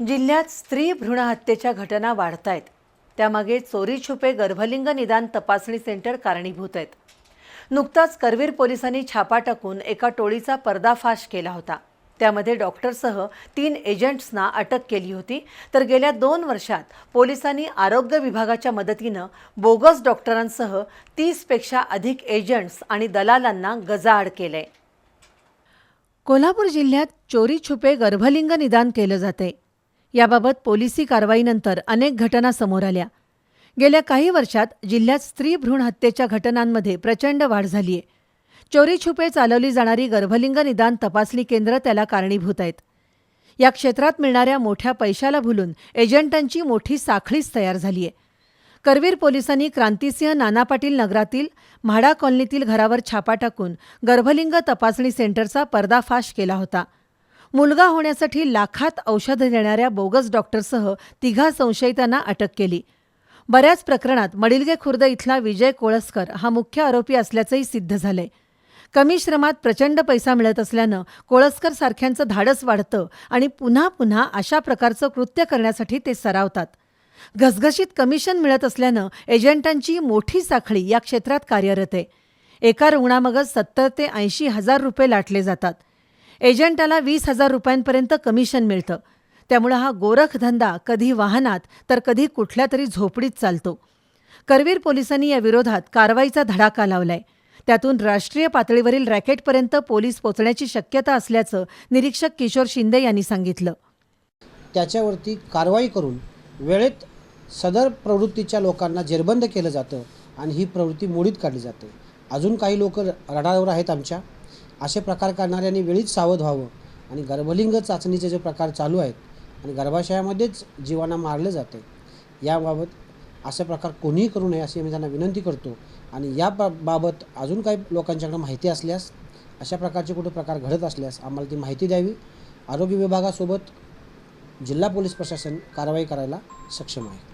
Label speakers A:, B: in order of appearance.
A: जिल्ह्यात स्त्री भ्रूण हत्येच्या घटना वाढत आहेत त्यामागे चोरी छुपे गर्भलिंग निदान तपासणी सेंटर कारणीभूत आहेत. नुकताच करवीर पोलिसांनी छापा टाकून एका टोळीचा पर्दाफाश केला होता. त्यामध्ये डॉक्टरसह तीन एजंट्सना अटक केली होती. तर गेल्या दोन वर्षात पोलिसांनी आरोग्य विभागाच्या मदतीनं बोगस डॉक्टरांसह तीसपेक्षा अधिक एजंट्स आणि दलालांना गजाआड केलंय. कोल्हापूर जिल्ह्यात चोरी छुपे गर्भलिंग निदान केलं जाते याबाबत पोलिसी कारवाईनंतर अनेक घटना समोर आल्या. गेल्या काही वर्षात जिल्ह्यात स्त्री भ्रूण हत्येच्या घटनांमध्ये प्रचंड वाढ झाली आहे चोरी छुपे चालवली जाणारी गर्भलिंग निदान तपासणी केंद्र त्याला कारणीभूत आहेत. या क्षेत्रात मिळणाऱ्या मोठ्या पैशाला भुलून एजंटांची मोठी साखळीच तयार झाली आहे करवीर पोलिसांनी क्रांतिसिंह नाना पाटील नगरातील म्हाडा कॉलनीतील घरावर छापा टाकून गर्भलिंग तपासणी सेंटरचा पर्दाफाश केला होता. मुलगा होण्यासाठी लाखात औषधं देणाऱ्या बोगस डॉक्टरसह तिघा संशयितांना अटक केली. बऱ्याच प्रकरणात मडिलगे खुर्द इथला विजय कोळसकर हा मुख्य आरोपी असल्याचंही सिद्ध झालंय. कमी श्रमात प्रचंड पैसा मिळत असल्यानं कोळसकर सारख्यांचं धाडस वाढतं आणि पुन्हा पुन्हा अशा प्रकारचं कृत्य करण्यासाठी ते सरावतात. घसघशीत कमिशन मिळत असल्यानं एजंटांची मोठी साखळी या क्षेत्रात कार्यरत आहे. एका रुग्णामागं सत्तर ते ऐंशी हजार रुपये लाटले जातात. एजंटाला वीस हजार रुपयांपर्यंत कमिशन मिळतं. त्यामुळं हा गोरखधंदा कधी वाहनात तर कधी कुठल्या तरी झोपडीत चालतो. करवीर पोलिसांनी या विरोधात कारवाईचा धडाका लावलाय. त्यातून राष्ट्रीय पातळीवरील रॅकेटपर्यंत पोलीस पोचण्याची शक्यता असल्याचं निरीक्षक किशोर शिंदे यांनी सांगितलं.
B: त्याच्यावरती कारवाई करून वेळेत सदर प्रवृत्तीच्या लोकांना जेरबंद केलं जातं आणि ही प्रवृत्ती मोडीत काढली जाते. अजून काही लोक रडावर आहेत आमच्या. असे प्रकार करणाऱ्यांनी वेळीच सावध व्हावं. आणि गर्भलिंग चाचणीचे जे प्रकार चालू आहेत आणि गर्भाशयामध्येच जीवांना मारलं जाते याबाबत असे प्रकार कोणीही करू नये अशी मी त्यांना विनंती करतो. आणि या बा बाबत अजून काही लोकांच्याकडे माहिती असल्यास अशा प्रकारचे कुठे प्रकार घडत असल्यास आम्हाला ती माहिती द्यावी. आरोग्य विभागासोबत जिल्हा पोलीस प्रशासन कारवाई करायला सक्षम आहे.